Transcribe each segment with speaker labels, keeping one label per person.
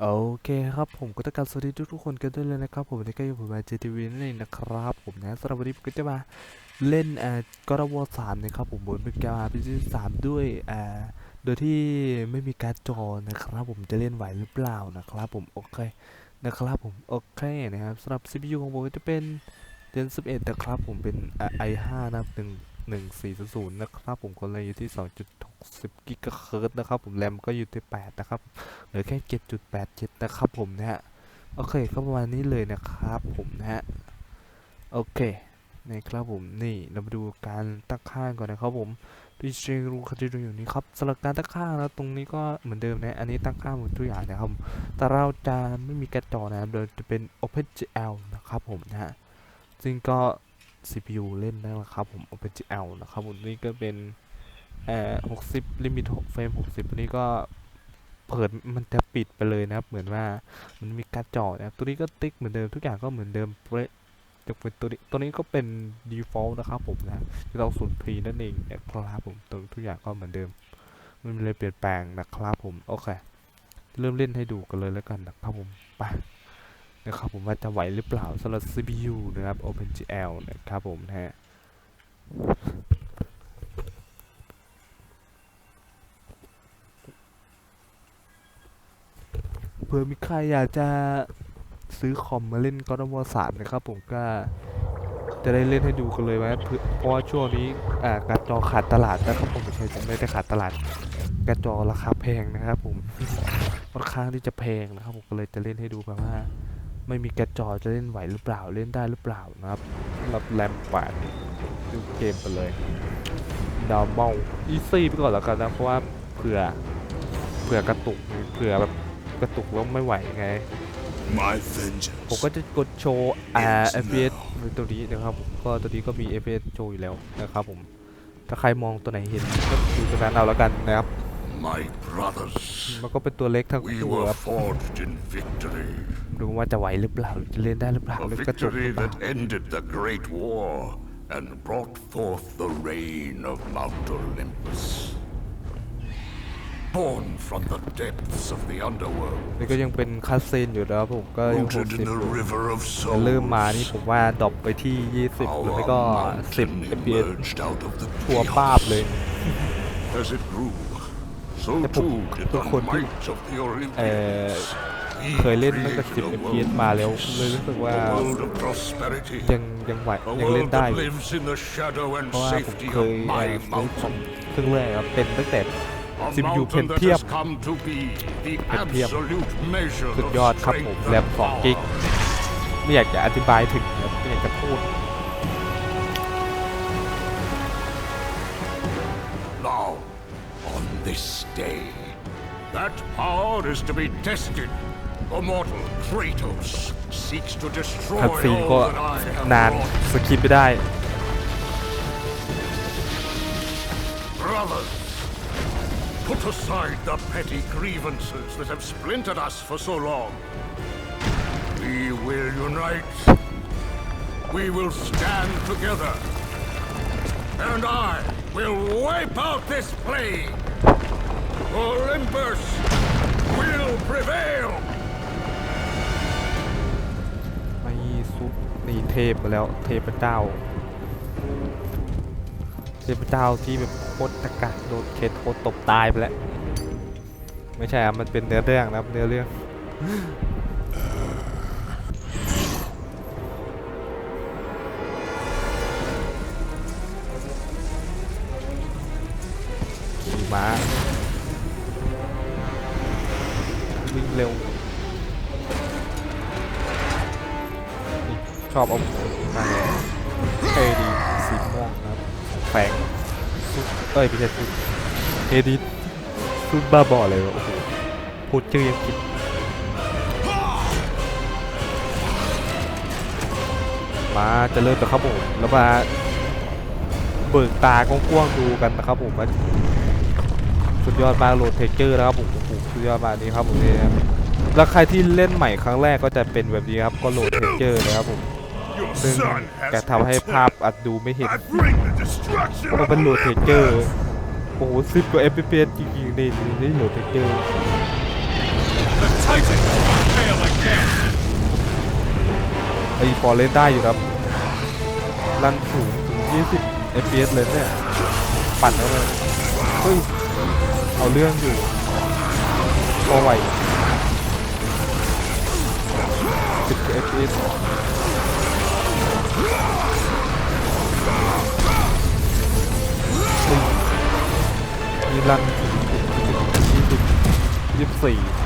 Speaker 1: โอเคครับผมก็ต้องการสวัสดีทุกๆคนกันด้วยเลยนะครับผมวันนี้ก็อยู่ผมมา JTV นั่นเองนะครับผมนะสำหรับวันนี้ผมก็จะมาเล่นเอ่อกรวสามนะครับผมบนเป็นการพิซีสามด้วยเอ่อโดยที่ไม่มีการ์ดจอนะครับผมจะเล่นไหวหรือเปล่านะครับผมโอเคนะครับผมโอเคนะครับสำหรับ CPU ของผมก็จะเป็น Gen 11นะครับผมเป็น i5 นะครับ1 1400นะครับผมคนเลยอยู่ที่ 2.60กิกะเฮิรต์นะครับผมแรมก็อยู่ที่ 8 นะครับเหลือแค่ 7.87 นะครับผมนะฮะโอเคก็ประมาณนี้เลยนะครับผมนะฮะโอเคนะครับผมนี่เรามาดูการตั้งค่าก่อนนะครับผมดิเชงรูคาจิดูอยู่นี้ครับสำหรับการตั้งค่าแล้วตรงนี้ก็เหมือนเดิมนะอันนี้ตั้งค่าหมดทุกอย่างนะครับแต่เราจะไม่มีกระจอนะครับโดยจะเป็น OpenGL นะครับผมนะฮะซึ่งก็ CPU เล่นได้แล้วครับผม OpenGL นะครับผมนี่ก็เป็นเอ่อ60 ลิมิตเฟรม60ตัวนี้ก็เปิดมันจะปิดไปเลยนะครับ เหมือนว่ามันมีการจอนะครับ ตัวนี้ก็ติ๊กเหมือนเดิมทุกอย่างก็เหมือนเดิมเป๊ะจะเป็นตัวนี้ตัวนี้ก็เป็น default นะครับผมนะที่เราสูนย์พรีนั่นเองนะครับผมตัวทุกอย่างก็เหมือนเดิมไม่มีอะไรเปลี่ยนแปลงนะครับผมโอเคเริ่มเล่นให้ดูกันเลยแล้วกันนะครับผมไป นะครับผมว่าจะไหวหรือเปล่าสำหรับ CPU นะครับ OpenGL นะครับผมนะฮะเผื่อมีใครอยากจะซื้อคอมมาเล่นก็ต้องวอสามนะครับผมก็จะได้เล่นให้ดูกันเลยว่าเพื่อเพราะว่าช่วงนี้อ่าการ์จอขาดตลาดนะครับผมไม่ใช่จะไม่ได้ขาดตลาดกร์จอราคาแพงนะครับผมค่อนข้างที่จะแพงนะครับผมก็เลยจะเล่นให้ดูแบบว่า ไม่มีการ์ดจอจะเล่นไหวหรือเปล่าเล่นได้หรือเปล่านะครับรับแรมแปดดูเกมไปเลยดาวเมาอีซี่ไปก่อนแล้วกันนะเพราะว่าเผื่อเผื่อกระตุกเผื่อแบบกระตุกแล้วไม่ไหวไง
Speaker 2: My vengeance.
Speaker 1: ผมก็จะกดโชว์อ่า FPS ในตัวนี้นะครับผมก็ตัวนี้ก็มี FPS โชว์อยู่แล้วนะครับผมถ้าใครมองตัวไหนเห็นก็ดูตัวนั้นเอาแล้วกันนะครับ
Speaker 2: My brothers,
Speaker 1: มันก็เป็นตัวเล็กทั้ง
Speaker 2: we
Speaker 1: ตัว
Speaker 2: were
Speaker 1: ครับ
Speaker 2: forged in victory.
Speaker 1: ดูว่าจะไหวหรือเปล่าหรือจะเล่นได้หรือเปล่า
Speaker 2: A
Speaker 1: หรือกระจกห
Speaker 2: victory
Speaker 1: รือเปล่า
Speaker 2: that ended the Great War and brought forth the reign of Mount Olympus. Born from the depths of the underworld,
Speaker 1: นี่ก็ยังเป็นคัสซีนอยู่นะครับผมก็ยังหก
Speaker 2: rooted
Speaker 1: สิ
Speaker 2: in
Speaker 1: บ
Speaker 2: the river of
Speaker 1: แต่เริ่มมา
Speaker 2: souls.
Speaker 1: นี่ผมว่าดรอปไปที่ 20 หรือไม่ก็
Speaker 2: Our mountain
Speaker 1: 10 FPS
Speaker 2: emerged out of the
Speaker 1: ทัวร์ป้าบเลย
Speaker 2: chaos. As it grew, so
Speaker 1: แต่ผมเป็นคนที่เคยเล่นตั้งแต่สิ
Speaker 2: บ
Speaker 1: FPS มาแล้วเลยรู้สึกว่ายังยังไหวยังเล่นได้เพราะว่าผมเคยเล่นของเครื่องแรกครับเป็นตั้งแต่
Speaker 2: ซิ
Speaker 1: ม
Speaker 2: ยูเพนเทียบ
Speaker 1: เพ
Speaker 2: นเทียบ
Speaker 1: สุดยอดครับผมแรมสองกิ
Speaker 2: ก
Speaker 1: ไม่อยากจะอธิบายถึงไม่อยากจะพูด
Speaker 2: this day, that power is to be tested. The mortal Kratos seeks to destroy
Speaker 1: คัดซีนก็
Speaker 2: all that I have
Speaker 1: นาน
Speaker 2: wrought.
Speaker 1: สคิปไม่ได้
Speaker 2: Brothers, put aside the petty grievances that have splintered us for so long. We will unite. We will stand together. And I will wipe out this plague. Olympus will prevail.
Speaker 1: ไม่ซุปนี่เทพมาแล้วเทพเจ้า เทพเจ้าที่แบบโคตรตะกะโดนเคสโคตรตบตายไปแล้ว ไม่ใช่อะมันเป็นเนื้อเรื่องนะครับเนื้อเรื่องขี่ม้า วิ่งเร็ว ชอบเอามาเท่ดีสีม่วงนะครับแฝงสุดเอ้ยไม่ใช่สุดเอดิสสุดบ้าบอเลยวะโอ้โหพูดชื่อยังผิดมาจะเริ่มแล้วครับผมแล้วมาเบิกตากว้างๆดูกันนะครับผมว่า สุดยอดมากโหลดเทเจอร์นะครับผมโอ้โหสุดยอดมากนี้ครับผมนี่ครับแล้วใครที่เล่นใหม่ครั้งแรกก็จะเป็นแบบนี้ครับก็โหลดเทเจอร์นะครับผมซึ่งแกทำให้ภาพอัดดูไม่เห็น
Speaker 2: ก็
Speaker 1: เป็นโหลดเทเจอร์โอ้โหซิปกว่า fps จริงๆนี่นี่โหลดเทเจอร์ไอ้พอเล่นได้อยู่ครับรันสูงถึง 20 fps เลยเนี่ย ปั่นเข้าไปเฮ้ย เอาเรื่องอยู่พอไหว10 fps เฮ้ยมีรันถึง20 24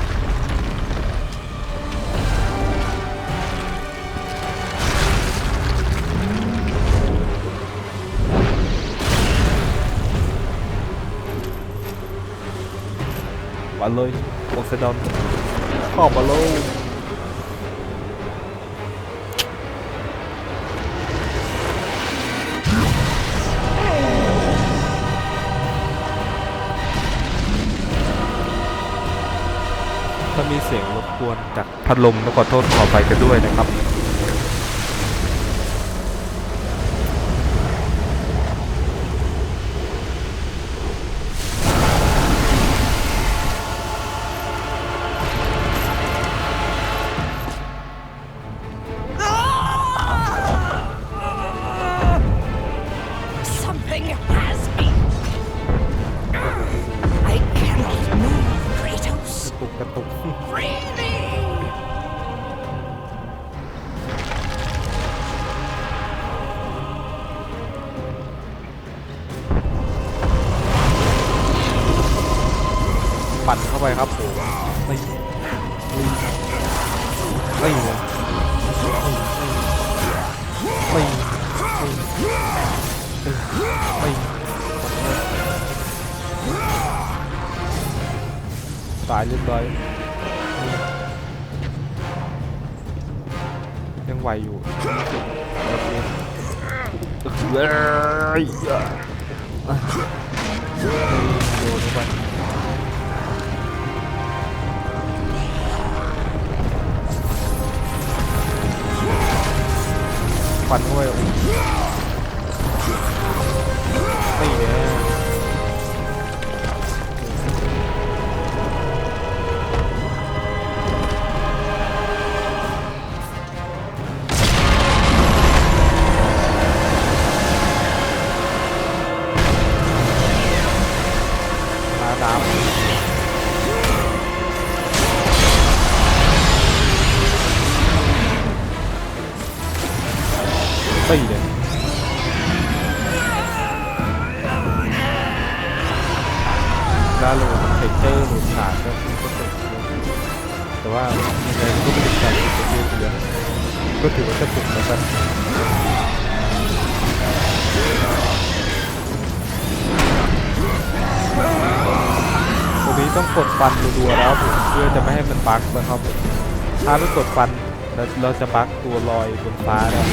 Speaker 1: มาเลยโอเซดอนเข้ามาเลยถ้ามีเสียงรบกวนจากพัดลมต้องขอโทษขอไปกันด้วยนะครับ ไปครับผมไม่ไม่ไม่ไม่ไม่ไม่ตายเรียบร้อยยังไหวอยู่เคเลยโดนไป ฟันเข้าไป แต่ว่ายังไงก็ไม่ได้การติดเยอะเยอะก็ถือว่าจะปลุกแล้วกันตรงนี้ต้องกดฟันรัวๆแล้วผมเพื่อจะไม่ให้มันบั๊กนะครับผมถ้าไม่กดฟันเราเราจะบั๊กตัวลอยบนฟ้าแล้ว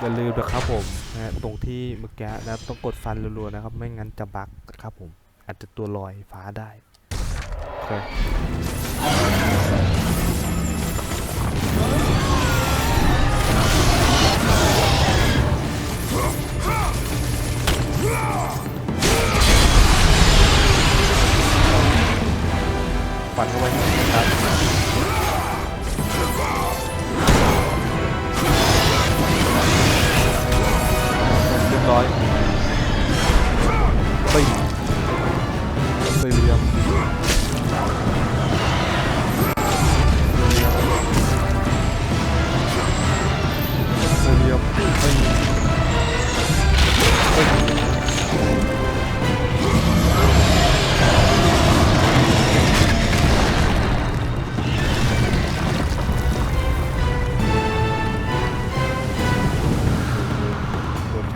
Speaker 1: อย่าลืมนะครับผม นะฮะตรงที่เมื่อกี้นะครับต้องกดฟันรัวๆนะครับ ไม่งั้นจะบั๊กครับผม อาจจะตัวลอยฟ้าได้โอเค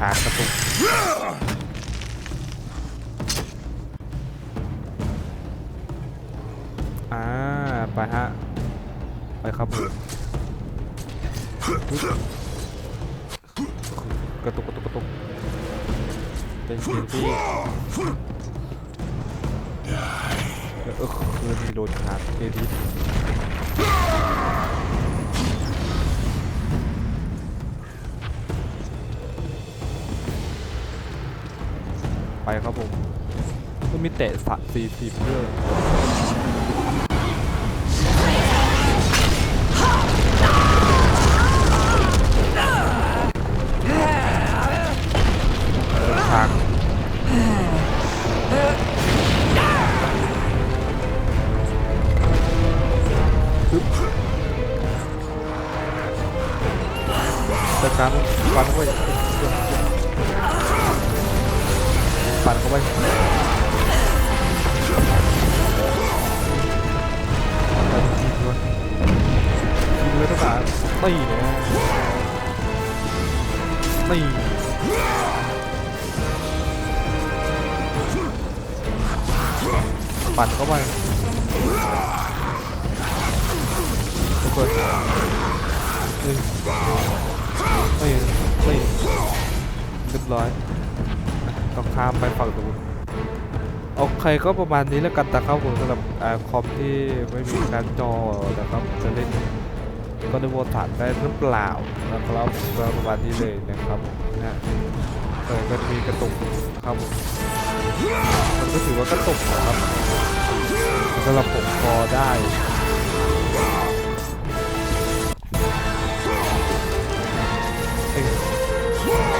Speaker 1: โดนชาร์จกระตุกอ่าไปฮะ ไปครับกระตุกกระตุกกระตุกเป็นเสียงที่เออคืนมีโดนขาดเอดิ ไปครับผมก็มีเตะสัตว์สี่สิบด้วย ตีตีตีเรียบร้อยต้องข้ามไปฝั่งตรงโอเคก็ประมาณนี้แล้วกันนะครับผมสำหรับคอมที่ไม่มีการจอนะครับจะเล่นก็ได้โวถานได้หรือเปล่านะครับประมาณนี้เลยนะครับนะฮะแต่ก็มีกระตุกครับผมมันก็ถือว่ากระตุกนะครับสำหรับผมพอได้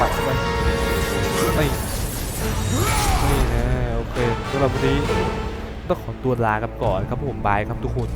Speaker 1: ปัดเข้าไปเอ้ยนี่นะโอเคสำหรับวันนี้ต้องขอตัวลากันก่อนครับผมบายครับทุกคน